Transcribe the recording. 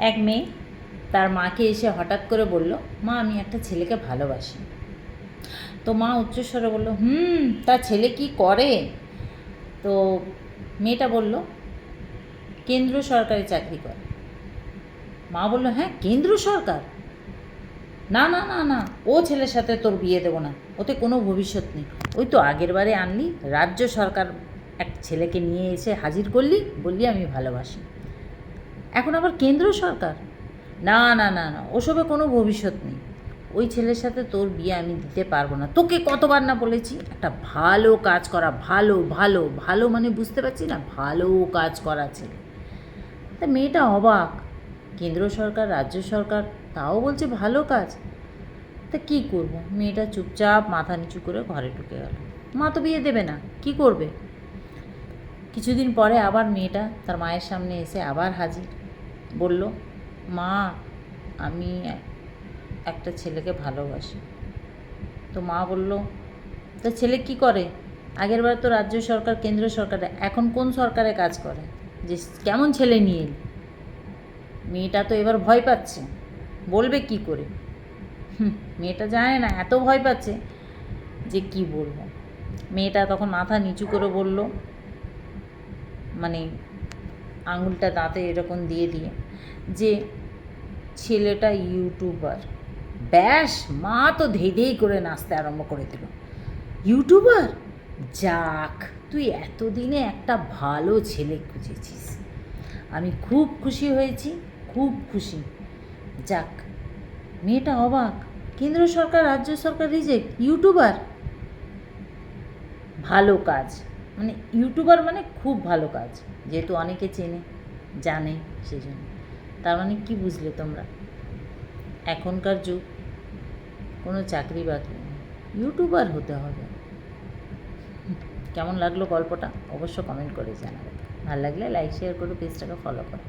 এক মেয়ে তার মাকে এসে হঠাৎ করে বলল, মা, আমি একটা ছেলেকে ভালোবাসি। তো মা উচ্চস্বরে বলল, হুম তার ছেলে কি করে? তো মেয়েটা বলল, কেন্দ্র সরকারি চাকরি করে। মা বলল হ্যাঁ কেন্দ্র সরকার? না না না না, ও ছেলের সাথে তোর বিয়ে দেবো না, ওতে কোনো ভবিষ্যৎ নেই। ওই তো আগের বারে আনলি, রাজ্য সরকার এক ছেলেকে নিয়ে এসে হাজির করলি, বললি আমি ভালোবাসি। এখন আবার কেন্দ্র সরকার? না না না না, ওসবে কোনো ভবিষ্যৎ নেই। ওই ছেলের সাথে তোর বিয়ে আমি দিতে পারব না। তোকে কতবার না বলেছি? একটা ভালো কাজ করা, ভালো ভালো ভালো মানে বুঝতে পারছি না, ভালো কাজ করা ছেলে। তা মেয়েটা অবাক। কেন্দ্র সরকার, রাজ্য সরকার, তাও বলছে ভালো কাজ। তা কী করব? মেয়েটা চুপচাপ, মাথা নিচু করে ঘরে ঢুকে গেল। মা তো বিয়ে দেবে না, কি করবে? কিছুদিন পরে আবার মেয়েটা তার মায়ের সামনে এসে আবার হাজির। বলল, মা, আমি একটা ছেলেকে ভালোবাসি। তো মা বলল, তা ছেলে কি করে? আগের বার তো রাজ্য সরকার, কেন্দ্র সরকারে, এখন কোন সরকারে কাজ করে? যে কেমন ছেলে নিয়ে মেয়েটা তো এবার ভয় পাচ্ছে, বলবে কি করে? মেয়েটা জানে না, এত ভয় পাচ্ছে যে কি বলব? মেয়েটা তখন মাথা নিচু করে বলল মানে আঙুলটা দাঁতে এরকম দিয়ে দিয়ে যে ছেলেটা ইউটিউবার। ব্যাস, মা তো ধেই করে নাচতে আরম্ভ করে দিল। ইউটিউবার? যাক, তুই এতদিনে একটা ভালো ছেলে খুঁজেছিস। আমি খুব খুশি হয়েছি, খুব খুশি। যাক, মেয়েটা অবাক। কেন্দ্র সরকার, রাজ্য সরকার, রিজেক্ট, ইউটিউবার? ভালো কাজ। মানে ইউটিউবার মানে খুব ভালো কাজ, যেহেতু অনেকে চেনে, জানে সেই জন্য তার মানে কি বুঝলে তোমরা? এখনকার যুগ, কোনো চাকরি বাকরি ইউটিউবার হতে হবে। কেমন লাগল গল্পটা? অবশ্য কমেন্ট করে জানাবে। ভালো লাগলে লাইক শেয়ার করে পেজটাকে ফলো করো।